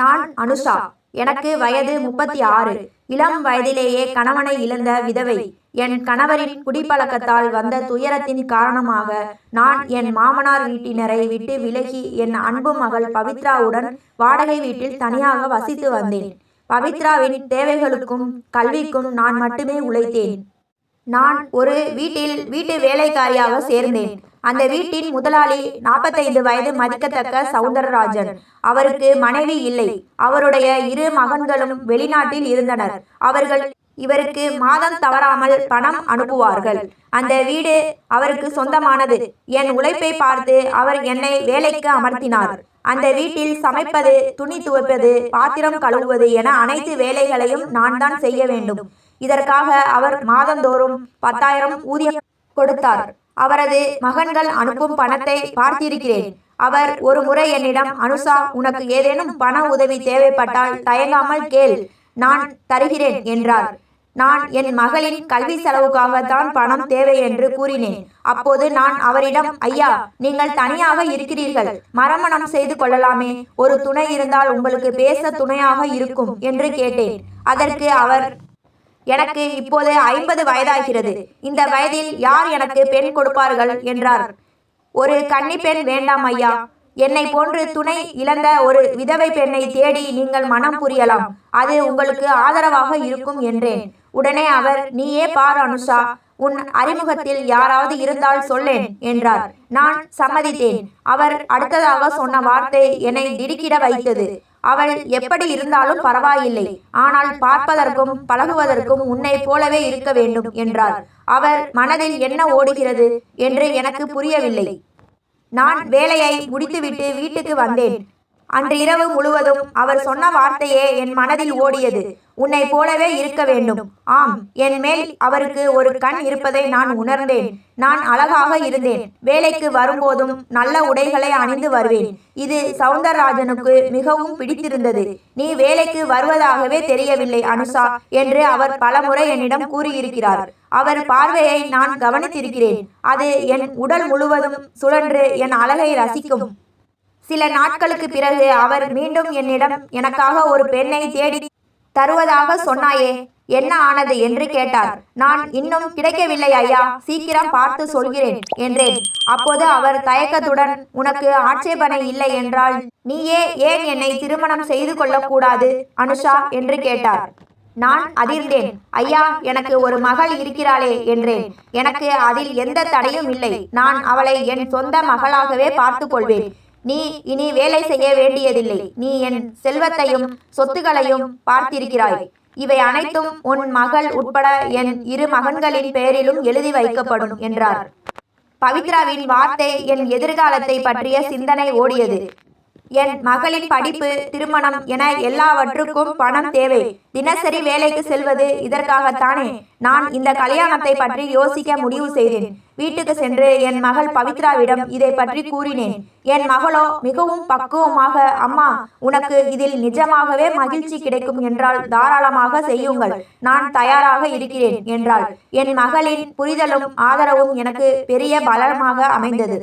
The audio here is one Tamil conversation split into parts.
நான் அனுஷா. எனக்கு வயது முப்பத்தி ஆறு. இளம் வயதிலேயே கணவனை இழந்த விதவை. என் கணவரின் குடிப்பழக்கத்தால் வந்த துயரத்தின் காரணமாக நான் என் மாமனார் வீட்டினரை விட்டு விலகி என் அன்பு மகள் பவித்ராவுடன் வாடகை வீட்டில் தனியாக வசித்து வந்தேன். பவித்ராவின் தேவைகளுக்கும் கல்விக்கும் நான் மட்டுமே உழைத்தேன். நான் ஒரு வீட்டில் வீட்டு வேலைக்காரியாக சேர்ந்தேன். அந்த வீட்டின் முதலாளி நாற்பத்தைந்து வயது மதிக்கத்தக்க சவுந்தரராஜன். அவருக்கு மனைவி இல்லை. அவருடைய இரு மகன்களும் வெளிநாட்டில் இருந்தனர். அவர்கள் இவருக்கு மாதம் தவறாமல் பணம் அனுப்புவார்கள். அந்த வீடு அவருக்கு சொந்தமானது. என் உழைப்பை பார்த்து அவர் என்னை வேலைக்கு அமர்த்தினார். அந்த வீட்டில் சமைப்பது துணி துவைப்பது பாத்திரம் கழுவுவது என அனைத்து வேலைகளையும் நான் தான் செய்ய வேண்டும். இதற்காக அவர் மாதந்தோறும் பத்தாயிரம் ஊதியம் கொடுத்தார். அவரது மகன்கள் அனுப்பும் பணத்தை பார்த்திருக்கிறேன். அவர் ஒரு முறை என்னிடம் அனுஷா உனக்கு ஏதேனும் பண உதவி தேவைப்பட்டால் தயங்காமல் கேள் நான் தருகிறேன் என்றார். நான் என் மகளின் கல்வி செலவுக்காகத்தான் பணம் தேவை என்று கூறினேன். அப்போது நான் அவரிடம் ஐயா நீங்கள் தனியாக இருக்கிறீர்கள் மரமணம் செய்து கொள்ளலாமே ஒரு துணை இருந்தால் உங்களுக்கு பேச துணையாக இருக்கும் என்று கேட்டேன். அதற்கு அவர் எனக்கு இப்போது ஐம்பது வயதாகிறது. இந்த வயதில் யார் எனக்கு பெண் கொடுப்பார்கள்? என்றார். ஒரு கன்னி பெண் வேண்டாம் ஐயா. என்னை போன்று துணை இழந்த ஒரு விதவை பெண்ணை தேடி நீங்கள் மனம் புரியலாம். அது உங்களுக்கு ஆதரவாக இருக்கும் என்றேன். உடனே அவர் நீயே பார் அனுஷா. உன் அறிமுகத்தில் யாராவது இருந்தால் சொல்லேன் என்றார். நான் சம்மதித்தேன். அவர் அடுத்ததாக சொன்ன வார்த்தை என்னை திடுக்கிட வைத்தது. அவள் எப்படி இருந்தாலும் பரவாயில்லை. ஆனால் பார்ப்பதற்கும் பழகுவதற்கும் உன்னை போலவே இருக்க வேண்டும் என்றார் அவர் மனதில் என்ன ஓடுகிறது என்று எனக்கு புரியவில்லை. நான் வேலையை முடித்துவிட்டு வீட்டுக்கு வந்தேன். அன்று இரவு முழுவதும் அவர் சொன்ன வார்த்தையே என் மனதில் ஓடியது. உன்னை போலவே இருக்க வேண்டும். ஆம் என் மேல் அவருக்கு ஒரு கண் இருப்பதை நான் உணர்ந்தேன். நான் அழகாக இருந்தேன். வேலைக்கு வரும்போதும் நல்ல உடைகளை அணிந்து வருவேன். இது சவுந்தரராஜனுக்கு மிகவும் பிடித்திருந்தது. நீ வேலைக்கு வருவதாகவே தெரியவில்லை அனுஷா என்று அவர் பலமுறை என்னிடம் கூறியிருக்கிறார். அவர் பார்வையை நான் கவனித்திருக்கிறேன். அது என் உடல் முழுவதும் சுழன்று என் அழகை ரசிக்கும். சில நாட்களுக்கு பிறகு அவர் மீண்டும் என்னிடம் எனக்காக ஒரு பெண்ணை தேடி தருவதாக சொன்னாயே என்ன ஆனது என்று கேட்டார். நான் இன்னும் கிடைக்கவில்லை ஐயா. சீக்கிரம் பார்த்து சொல்கிறேன் என்றேன். அப்போது அவர் தயக்கத்துடன் உனக்கு ஆட்சேபனை இல்லை என்றால் நீயே ஏன் என்னை திருமணம் செய்து கொள்ளக்கூடாது அனுஷா? என்று கேட்டார். நான் அதிர்ந்தேன். ஐயா எனக்கு ஒரு மகள் இருக்கிறாளே என்றேன். எனக்கு அதில் எந்த தடையும் இல்லை. நான் அவளை என் சொந்த மகளாகவே பார்த்து கொள்வேன் நீ இனி வேலை செய்ய வேண்டியதில்லை. நீ என் செல்வத்தையும் சொத்துகளையும் பார்த்திருக்கிறாய். இவை அனைத்தும் உன் மகள் உட்பட என் இரு மகன்களின் பெயரிலும் எழுதி வைக்கப்படும் என்றார். பவித்ராவின் வார்த்தை என் எதிர்காலத்தை பற்றிய சிந்தனை ஓடியது. என் மகளின் படிப்பு திருமணம் என எல்லாவற்றுக்கும் பணம் தேவை. தினசரி வேலைக்கு செல்வது இதற்காகத்தானே. நான் இந்த கல்யாணத்தை பற்றி யோசிக்க முடிவு செய்தேன். வீட்டுக்கு சென்று என் மகள் பவித்ராவிடம் இதை பற்றி கூறினேன். என் மகளோ மிகவும் பக்குவமாக அம்மா உனக்கு இதில் நிஜமாகவே மகிழ்ச்சி கிடைக்கும் என்றால் தாராளமாக செய்யுங்கள். நான் தயாராக இருக்கிறேன் என்றாள். என் மகளின் புரிதலும் ஆதரவும் எனக்கு பெரிய பலமாக அமைந்தது.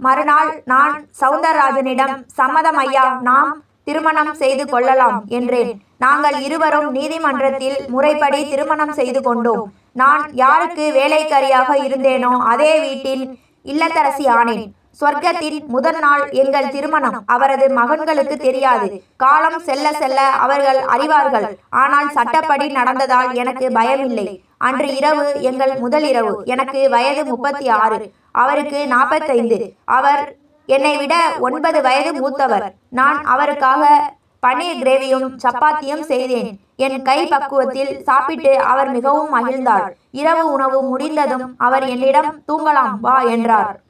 மறுநாள் நான் சவுந்தரராஜனிடம் சம்மதம் ஐயா நாம் திருமணம் செய்து கொள்ளலாம் என்றேன். நாங்கள் இருவரும் நீதிமன்றத்தில் முறைப்படி திருமணம் செய்து கொண்டோம். நான் யாருக்கு வேலைக்காரியாக இருந்தேனோ அதே வீட்டில் இல்லத்தரசி ஆனேன். சொர்க்கத்தின் முதல் நாள் எங்கள் திருமணம். அவரது மகன்களுக்கு தெரியாது. காலம் செல்ல செல்ல அவர்கள் அறிவார்கள். ஆனால் சட்டப்படி நடந்ததால் எனக்கு பயமில்லை. அன்று இரவு எங்கள் முதல் இரவு. எனக்கு வயது முப்பத்தி ஆறு. அவருக்கு நாற்பத்தைந்து. அவர் என்னை விட ஒன்பது வயது மூத்தவர். நான் அவருக்காக பன்னீர் கிரேவியும் சப்பாத்தியும் செய்தேன். என் கை பக்குவத்தில் சாப்பிட்டு அவர் மிகவும் மகிழ்ந்தார். இரவு உணவு முடிந்ததும் அவர் என்னிடம் தூங்கலாம் வா என்றார்.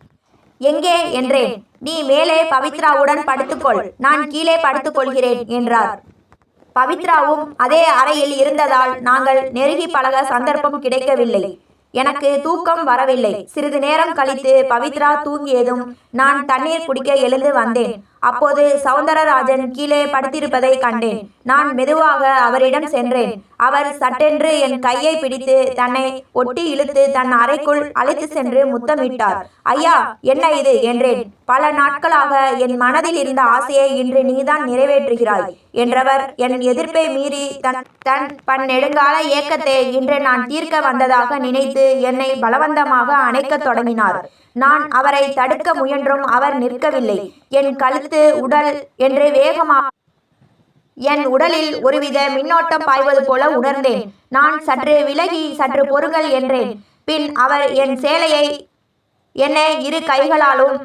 எங்கே? என்றேன். நீ மேலே பவித்ராவுடன் படுத்துக்கொள். நான் கீழே படுத்துக்கொள்கிறேன் என்றார். பவித்ராவும் அதே அறையில் இருந்ததால் நாங்கள் நெருங்கி பழக சந்தர்ப்பம் கிடைக்கவில்லை. எனக்கு தூக்கம் வரவில்லை. சிறிது நேரம் கழித்து பவித்ரா தூங்கியதும் நான் தண்ணீர் குடிக்க எழுந்து வந்தேன். அப்போது சவுந்தரராஜன் கீழே படுத்திருப்பதை கண்டேன். நான் மெதுவாக அவரிடம் சென்றேன். அவர் சட்டென்று என் கையை பிடித்து தன்னை ஒட்டி இழுத்து தன் அறைக்குள் அழைத்து சென்று முத்தமிட்டார். ஐயா என்ன இது? என்றேன். பல நாட்களாக என் மனதில் இருந்த ஆசையை இன்று நீதான் நிறைவேற்றுகிறாய் என்றவர் என் எதிர்ப்பை மீறி தன் தன் பன்னெடுங்கால ஏக்கத்தை இன்று நான் தீர்க்க வந்ததாக நினைத்து என்னை பலவந்தமாக அணைக்கத் தொடங்கினார். நான் அவரை தடுக்க முயன்றும் அவர் நிற்கவில்லை. என் கழுத்து உடல் என்று வேகமாக என் உடலில் ஒருவித மின்னோட்டம் பாய்வது போல உணர்ந்தேன். நான் சற்று விலகி சற்று பொறுங்கள் என்றேன். பின் அவர் என் சேலையை என்னை இரு கைகளாலும்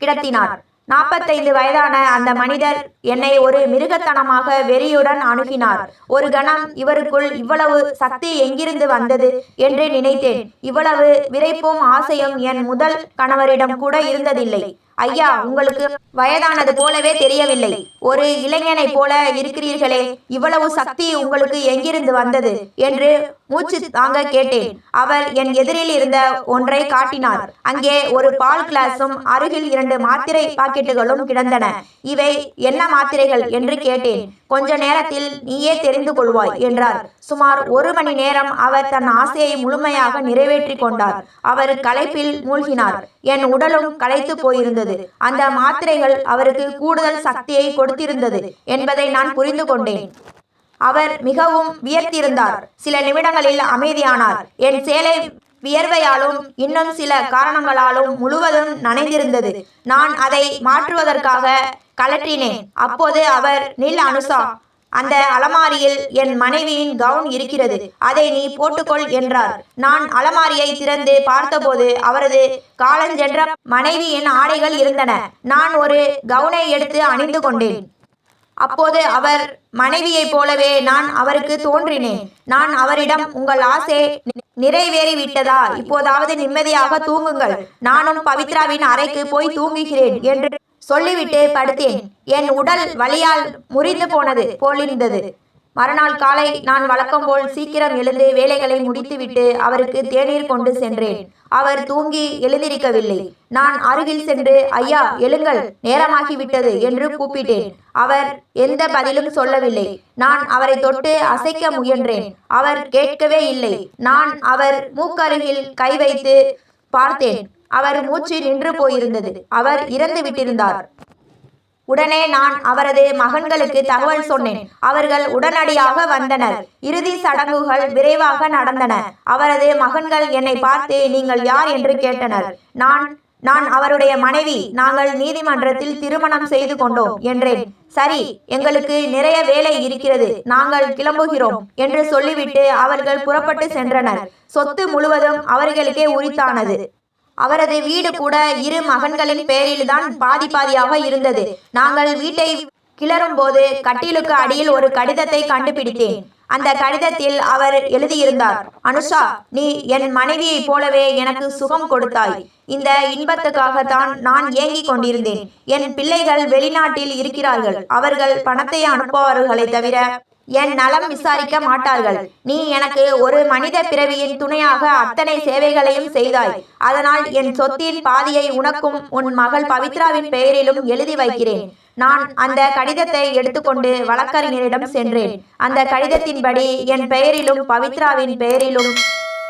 கிடத்தினார். நாற்பத்தைந்து வயதான அந்த மனிதர் என்னை ஒரு மிருகத்தனமாக வெறியுடன் அணுகினார். ஒரு கணம் இவருக்குள் இவ்வளவு சக்தி எங்கிருந்து வந்தது என்று நினைத்தேன். இவ்வளவு விரைப்பும் ஆசையும் என் முதல் கணவரிடம் கூட இருந்ததில்லை. ஐயா உங்களுக்கு வயதானது போலவே தெரியவில்லை. ஒரு இளைஞனைப் போல இருக்கிறீர்களே இவ்வளவு சக்தி உங்களுக்கு எங்கிருந்து வந்தது? என்று மூச்சு தாங்க கேட்டேன். அவர் என் எதிரில் இருந்த ஒன்றை காட்டினார். அங்கே ஒரு பால் கிளாஸும் அருகில் இரண்டு மாத்திரை பாக்கெட்டுகளும் கிடந்தன. இவை என்ன மாத்திரைகள்? என்று கேட்டேன். கொஞ்ச நேரத்தில் நீயே தெரிந்து கொள்வாய் என்றார். சுமார் ஒரு மணி நேரம் அவர் தன் ஆசையை முழுமையாக நிறைவேற்றி கொண்டார். அவர் களைப்பில் மூழ்கினார். என் உடலும் களைத்து போயிருந்தது. அந்த மாத்திரைகள் அவருக்கு கூடுதல் சக்தியை கொடுத்திருந்தது என்பதை நான் புரிந்து கொண்டேன். அவர் மிகவும் வியர்த்திருந்தார். சில நிமிடங்களில் அமைதியானார். என் சேலை வியர்வையாலும் இன்னும் சில காரணங்களாலும் முழுவதும் நனைந்திருந்தது. நான் அதை மாற்றுவதற்காக கலற்றினேன் அப்போது அவர் நில் அனுசா அந்த அலமாரியில் என் மனைவியின் கவுன் இருக்கிறது. அதை நீ போட்டுக்கொள் என்றார். நான் அலமாரியை திறந்து பார்த்தபோது அவரது காலஞ்சென்ற மனைவியின் ஆடைகள் இருந்தன. நான் ஒரு கவுனை எடுத்து அணிந்து கொண்டேன். அப்போது அவர் மனைவியைப் போலவே நான் அவருக்கு தோன்றினேன். நான் அவரிடம் உங்கள் ஆசை நிறைவேறிவிட்டதா? இப்போதாவது நிம்மதியாக தூங்குங்கள். நானும் பவித்ராவின் அறைக்கு போய் தூங்குகிறேன் என்று சொல்லிவிட்டு படுத்தேன். என் உடல் வலியால் முறிந்து போனது போலிருந்தது. மறுநாள் காலை நான் வழக்கம் போல் சீக்கிரம் எழுந்து வேலைகளை முடித்துவிட்டு அவருக்கு தேநீர் கொண்டு சென்றேன். அவர் தூங்கி எழுந்திருக்கவில்லை. நான் அருகில் சென்று ஐயா எழுங்கள் நேரமாகிவிட்டது என்று கூப்பிட்டேன். அவர் எந்த பதிலும் சொல்லவில்லை. நான் அவரை தொட்டு அசைக்க முயன்றேன். அவர் கேட்கவே இல்லை. நான் அவர் மூக்கருகில் கை வைத்து பார்த்தேன். அவர் மூச்சு நின்று போயிருந்தது. அவர் இறந்து விட்டிருந்தார். உடனே நான் அவரது மகன்களுக்கு தகவல் சொன்னேன். அவர்கள் உடனடியாக வந்தனர். இறுதி சடங்குகள் விரைவாக நடந்தன. அவரது மகன்கள் என்னை பார்த்து நீங்கள் யார் என்று கேட்டனர். நான் நான் அவருடைய மனைவி. நாங்கள் நீதிமன்றத்தில் திருமணம் செய்து கொண்டோம் என்றேன். சரி எங்களுக்கு நிறைய வேலை இருக்கிறது. நாங்கள் கிளம்புகிறோம் என்று சொல்லிவிட்டு அவர்கள் புறப்பட்டு சென்றனர். சொத்து முழுவதும் அவர்களுக்கே உரித்தானது. அவரது வீடு கூட இரு மகன்களின் பெயரில்தான் பாதி பாதியாக இருந்தது. நாங்கள் வீட்டை கிளறும் போது கட்டிலுக்கு அடியில் ஒரு கடிதத்தை கண்டுபிடித்தேன். அந்த கடிதத்தில் அவர் எழுதியிருந்தார் அனுஷா நீ என் மனைவியைப் போலவே எனக்கு சுகம் கொடுத்தாய். இந்த இன்பத்துக்காகத்தான் நான் ஏங்கிக் கொண்டிருந்தேன். என் பிள்ளைகள் வெளிநாட்டில் இருக்கிறார்கள். அவர்கள் பணத்தை அனுப்புவார்களை தவிர என் நலம் விசாரிக்க மாட்டார்கள். நீ எனக்கு ஒரு மனித பிறவியின் துணையாக அத்தனை சேவைகளையும் செய்தாய். அதனால் என் சொத்தின் பாதியை உனக்கும் உன் மகள் பவித்ராவின் பெயரிலும் எழுதி வைக்கிறேன். நான் அந்த கடிதத்தை எடுத்துக்கொண்டு வழக்கறிஞரிடம் சென்றேன். அந்த கடிதத்தின்படி என் பெயரிலும் பவித்ராவின் பெயரிலும்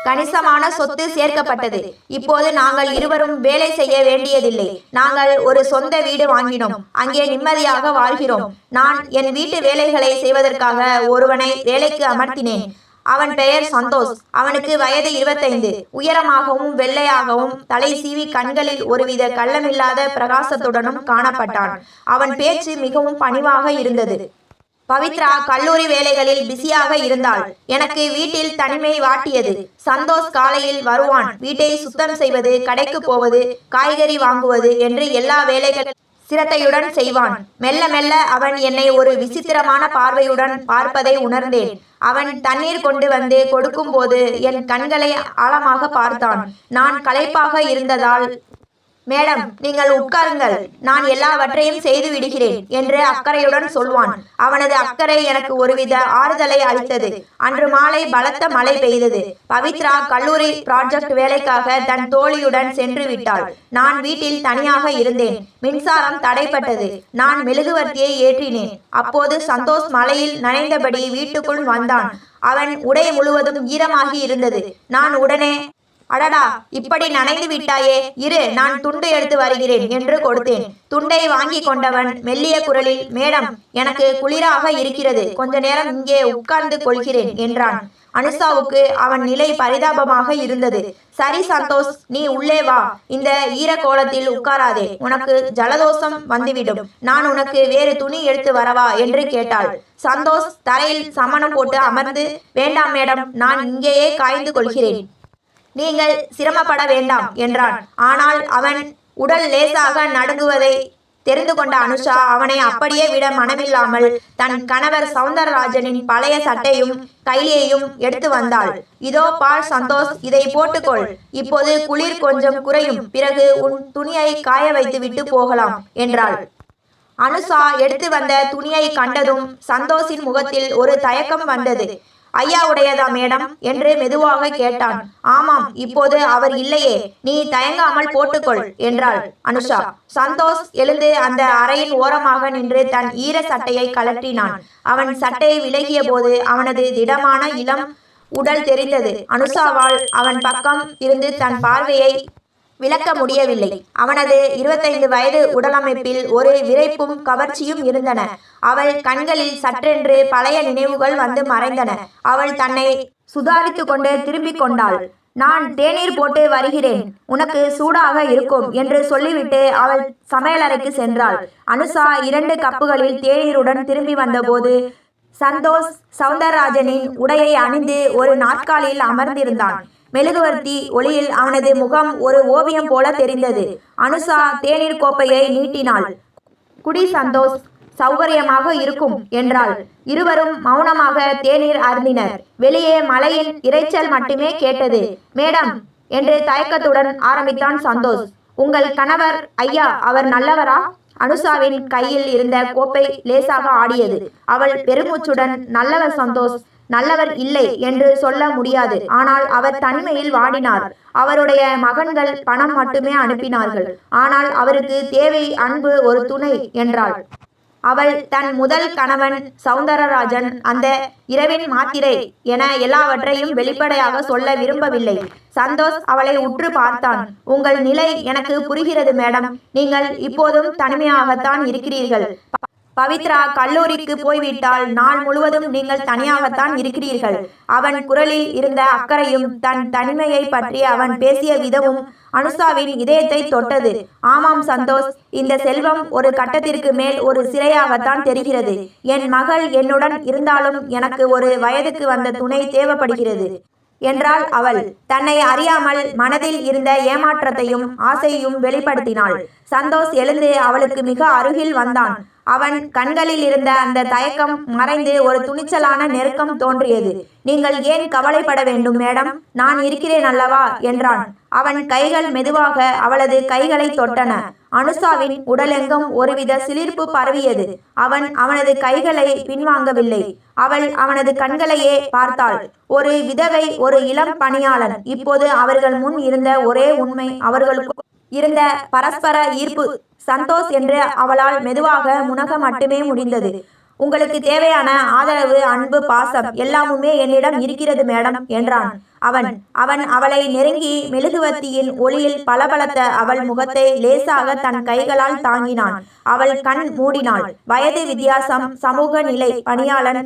கணிசமான சொத்து சேர்க்கப்பட்டது. இப்போது நாங்கள் இருவரும் வேலை செய்ய வேண்டியதில்லை. நாங்கள் ஒரு சொந்த வீடு வாங்கினோம். அங்கே நிம்மதியாக வாழ்கிறோம். நான் என் வீட்டு வேலைகளை செய்வதற்காக ஒருவனை வேலைக்கு அமர்த்தினேன். அவன் பெயர் சந்தோஷ். அவனுக்கு வயது இருபத்தைந்து. உயரமாகவும் வெள்ளையாகவும் தலை சீவி கண்களில் ஒருவித கள்ளமில்லாத பிரகாசத்துடனும் காணப்பட்டான். அவன் பேச்சு மிகவும் பணிவாக இருந்தது. பவித்ரா கல்லூரி வேலைகளில் பிஸியாக இருந்தாள். எனக்கு வீட்டில் தனிமை வாட்டியது. சந்தோஷ் காலையில் வருவான். வீட்டை சுத்தம் செய்வது கடைக்கு போவது காய்கறி வாங்குவது என்று எல்லா வேலைகள் சிரத்தையுடன் செய்வான். மெல்ல மெல்ல அவன் என்னை ஒரு விசித்திரமான பார்வையுடன் பார்ப்பதை உணர்ந்தேன். அவன் தண்ணீர் கொண்டு வந்து கொடுக்கும்போது என் கண்களை ஆழமாக பார்த்தான். நான் களைப்பாக இருந்ததால் மேடம் நீங்கள் உட்காருங்கள். நான் எல்லாவற்றையும் செய்து விடுகிறேன் என்று அக்கறையுடன் சொல்வான். அவனது அக்கறை எனக்கு ஒருவித ஆறுதலை அளித்தது. அன்று மாலை பலத்த மழை பெய்தது. பவித்ரா கல்லூரி ப்ராஜெக்ட் வேலைக்காக தன் தோழியுடன் சென்று விட்டாள் நான் வீட்டில் தனியாக இருந்தேன். மின்சாரம் தடைப்பட்டது. நான் மெழுகுவர்த்தியை ஏற்றினேன். அப்போது சந்தோஷ் மலையில் நனைந்தபடி வீட்டுக்குள் வந்தான். அவன் உடை முழுவதும் ஈரமாகி இருந்தது. நான் உடனே அடடா இப்படி நனைந்து விட்டாயே இரு நான் துண்டு எடுத்து வருகிறேன் என்று கொடுத்தேன். துண்டை வாங்கி கொண்டவன் மெல்லிய குரலில் மேடம் எனக்கு குளிராக இருக்கிறது. கொஞ்ச நேரம் இங்கே உட்கார்ந்து கொள்கிறேன் என்றான். அனுஷாவுக்கு அவன் நிலை பரிதாபமாக இருந்தது. சரி சந்தோஷ் நீ உள்ளே வா. இந்த ஈரக்கோலத்தில் உட்காராதே. உனக்கு ஜலதோஷம் வந்துவிடும். நான் உனக்கு வேறு துணி எடுத்து வரவா? என்று கேட்டாள். சந்தோஷ் தரையில் சமணம் போட்டு அமர்ந்து வேண்டாம் மேடம் நான் இங்கேயே காய்ந்து கொள்கிறேன். நீங்கள் சிரமப்பட வேண்டாம் என்றான். ஆனால் அவன் உடல் லேசாக நடுங்குவதை தெரிந்து கொண்ட அனுஷா அவனை அப்படியே விட மனமில்லாமல் தன் கணவர் சவுந்தரராஜனின் பழைய சட்டையும் கைலியையும் எடுத்து வந்தாள். இதோ பால் சந்தோஷ் இதை போட்டுக்கொள். இப்போது குளிர் கொஞ்சம் குறையும். பிறகு உன் துணியை காய வைத்து விட்டு போகலாம் என்றாள். அனுஷா எடுத்து வந்த துணியை கண்டதும் சந்தோஷின் முகத்தில் ஒரு தயக்கம் வந்தது. ஐயா உடையதா மேடம்? என்று மெதுவாக கேட்டான். ஆமாம் இப்போது அவர் இல்லையே. நீ தயங்காமல் போட்டுக்கொள் என்றாள் அனுஷா. சந்தோஷ் எழுந்து அந்த அறையின் ஓரமாக நின்று தன் ஈர சட்டையை கலற்றினான் அவன் சட்டையை விலகிய போது அவனது திடமான இளம் உடல் தெரிந்தது. அனுஷாவால் அவன் பக்கம் இருந்து தன் பார்வையை விளக்க முடியவில்லை. அவனது இருபத்தைந்து வயது உடலமைப்பில் ஒரு விரைப்பும் கவர்ச்சியும் இருந்தன. அவள் கண்களில் சற்றென்று பழைய நினைவுகள் வந்து மறைந்தன. அவள் தன்னை சுதாரித்து கொண்டு திரும்பிக் கொண்டாள். நான் தேநீர் போட்டு வருகிறேன். உனக்கு சூடாக இருக்கும் என்று சொல்லிவிட்டு அவள் சமையலறைக்கு சென்றாள். அனுஷா இரண்டு கப்புகளில் தேநீருடன் திரும்பி வந்தபோது சந்தோஷ் சவுந்தரராஜனின் உடையை அணிந்து ஒரு நாற்காலியில் அமர்ந்திருந்தான். மெழுகுவர்த்தி ஒளியில் அவனது முகம் ஒரு ஓவியம் போல தெரிந்தது. அனுஷா தேநீர் கோப்பையை நீட்டினாள். குடி சந்தோஷ் சௌகரியமாக இருக்கும் என்றாள். இருவரும் மௌனமாக தேநீர் அருந்தினர். வெளியே மலையின் இரைச்சல் மட்டுமே கேட்டது. மேடம் என்று தயக்கத்துடன் ஆரம்பித்தான் சந்தோஷ். உங்கள் கணவர் ஐயா அவர் நல்லவரா? அனுஷாவின் கையில் இருந்த கோப்பை லேசாக ஆடியது. அவள் பெருமூச்சுடன் நல்லவர் சந்தோஷ் நல்லவர் இல்லை என்று சொல்ல முடியாது. ஆனால் அவர் தனிமையில் வாடினார். அவருடைய மகன்கள் பணம் மட்டுமே அனுப்பினார்கள். ஆனால் அவருக்கு தேவை அன்பு ஒரு துணை என்றாள். அவள் தன் முதல் கணவன் சவுந்தரராஜன் அந்த இரவின் மாத்திரை என எல்லாவற்றையும் வெளிப்படையாக சொல்ல விரும்பவில்லை. சந்தோஷ் அவளை உற்று பார்த்தான். உங்கள் நிலை எனக்கு புரிகிறது மேடம். நீங்கள் இப்போதும் தனிமையாகத்தான் இருக்கிறீர்கள். பவித்ரா கல்லூரிக்கு போய்விட்டால் நாள் முழுவதும் நீங்கள் தனியாகத்தான் இருக்கிறீர்கள். அவன் குரலில் இருந்த அக்கறையும் தன் தனிமையை பற்றி அவன் பேசிய விதமும் அனுஷாவின் இதயத்தை தொட்டது. ஆமாம் சந்தோஷ் இந்த செல்வம் ஒரு கட்டத்திற்கு மேல் ஒரு சிறையாகத்தான் தெரிகிறது. என் மகள் என்னுடன் இருந்தாலும் எனக்கு ஒரு வயதுக்கு வந்த துணை தேவைப்படுகிறது என்றாள் அவள். தன்னை அறியாமல் மனதில் இருந்த ஏமாற்றத்தையும் ஆசையையும் வெளிப்படுத்தினாள். சந்தோஷ் எழுந்து அவளுக்கு மிக அருகில் வந்தான். அவன் கண்களில் இருந்த அந்த தயக்கம் மறைந்து ஒரு துணிச்சலான நெருக்கம் தோன்றியது. நீங்கள் ஏன் கவலைப்பட வேண்டும் மேடம்? நான் இருக்கிறேன் அல்லவா? என்றான். அவன் கைகள் மெதுவாக அவளது கைகளை தொட்டன. அனுஷாவின் உடலெங்கும் ஒருவித சிலிர்ப்பு பரவியது. அவன் அவனது கைகளை பின்வாங்கவில்லை. அவள் அவனது கண்களையே பார்த்தாள். ஒரு விதவை ஒரு இளம் பணியாளன். இப்போது அவர்கள் முன் இருந்த ஒரே உண்மை அவர்களுக்கு இருந்த பரஸ்பர ஈர்ப்பு சந்தோஷ் என்று அவளால் மெதுவாக முனக மட்டுமே முடிந்தது. உங்களுக்கு தேவையான ஆதரவு அன்பு பாசம் எல்லாமுமே என்னிடம் இருக்கிறது மேடம் என்றான். அவன் அவன் அவளை நெருங்கி மெழுகுவத்தியின் ஒளியில் பளபளத்த அவள் முகத்தை லேசாக தன் கைகளால் தாங்கினான். அவள் கண் மூடினாள். வயது வித்தியாசம் சமூக நிலை பணியாளன்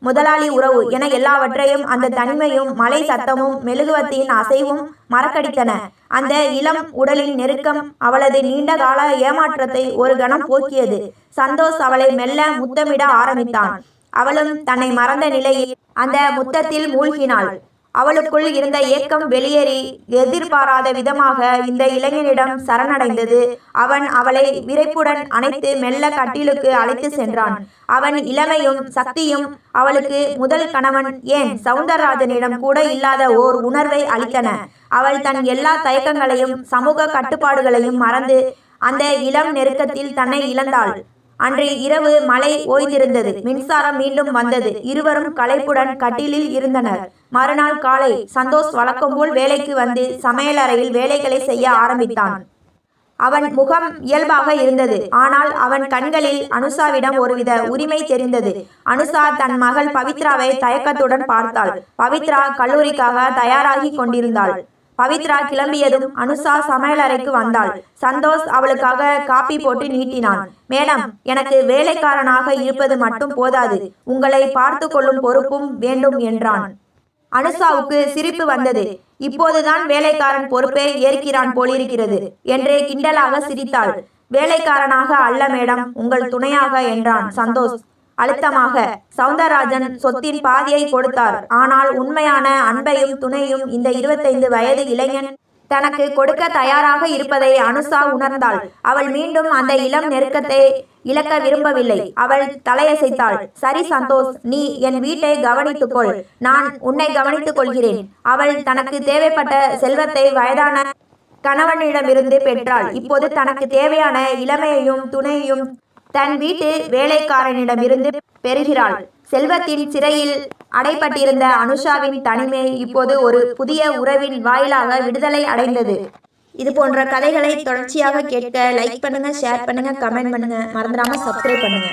முதலாளி உறவு என எல்லாவற்றையும் அந்த தனிமையும் மலை சத்தமும் மெழுகுவத்தின் அசைவும் மறக்கடித்தன. அந்த இளம் உடலின் நெருக்கம் அவளது நீண்ட கால ஏமாற்றத்தை ஒரு கணம் போக்கியது. சந்தோஷ் அவளை மெல்ல முத்தமிட ஆரம்பித்தான். அவளும் தன்னை மறந்த நிலையில் அந்த முத்தத்தில் மூழ்கினாள். அவளுக்குள் இருந்த ஏக்கம் வெளியேறி எதிர்பாராத விதமாக இந்த இளைஞனிடம் சரணடைந்தது. அவன் அவளை விரைப்புடன் அணைத்து மெல்ல கட்டிலுக்கு அழைத்து சென்றான். அவன் இளமையும் சக்தியும் அவளுக்கு முதல் கணவன் ஏன் சவுந்தரராஜனிடம் கூட இல்லாத ஓர் உணர்வை அளித்தன. அவள் தன் எல்லா தயக்கங்களையும் சமூக கட்டுப்பாடுகளையும் மறந்து அந்த இளம் நெருக்கத்தில் தன்னை இழந்தாள். அன்று இரவு மழை ஓய்ந்திருந்தது. மின்சாரம் மீண்டும் வந்தது. இருவரும் களைப்புடன் கட்டிலில் இருந்தனர். மறுநாள் காலை சந்தோஷ் வழக்கம் போல் வேலைக்கு வந்து சமையலறையில் வேலைகளை செய்ய ஆரம்பித்தான். அவன் முகம் இயல்பாக இருந்தது. ஆனால் அவன் கண்களில் அனுஷாவிடம் ஒருவித உரிமை தெரிந்தது. அனுஷா தன் மகள் பவித்ராவை தயக்கத்துடன் பார்த்தாள். பவித்ரா கல்லூரிக்காக தயாராகி கொண்டிருந்தாள். பவித்ரா கிளம்பியதும் அனுஷா சமையலறைக்கு வந்தாள். சந்தோஷ் அவளுக்காக காப்பி போட்டு நீட்டினான். மேடம் எனக்கு வேலைக்காரனாக இருப்பது மட்டும் போதாது. உங்களை பார்த்து கொள்ளும் பொறுப்பும் வேண்டும் என்றான். அனுஷாவுக்கு சிரிப்பு வந்தது. இப்போதுதான் வேலைக்காரன் பொறுப்பை ஏற்கிறான் போலிருக்கிறது என்று கிண்டலாக சிரித்தாள். வேலைக்காரனாக அல்ல மேடம். உங்கள் துணையாக என்றான் சந்தோஷ். அழுத்தமாக சவுந்தரராஜன் சொத்தின் பாதியை கொடுத்தார். ஆனால் உண்மையான அன்பையும் துணையும் இந்த இருபத்தைந்து வயது இளைஞன் தனக்கு கொடுக்க தயாராக இருப்பதை அனுஷா உணர்ந்தாள். அவள் மீண்டும் அந்த இளம் நெருக்கத்தை இழக்க விரும்பவில்லை. அவள் தலையசைத்தாள். சரி சந்தோஷ் நீ என் வீட்டை கவனித்துக்கொள் நான் உன்னை கவனித்துக் கொள்கிறேன். அவள் தனக்கு தேவைப்பட்ட செல்வத்தை வயதான கணவனிடமிருந்து பெற்றாள். இப்போது தனக்கு தேவையான இளமையையும் துணையையும் தன் வீட்டு வேலைக்காரனிடமிருந்து பெறுகிறாள். செல்வத்தின் சிறையில் அடைப்பட்டிருந்த அனுஷாவின் தனிமை இப்போது ஒரு புதிய உறவின் வாயிலாக விடுதலை அடைந்தது. இது போன்ற கதைகளை தொடர்ச்சியாக கேட்க லைக் பண்ணுங்க ஷேர் பண்ணுங்க கமெண்ட் பண்ணுங்க. மறந்துடாம சப்ஸ்கிரைப் பண்ணுங்க.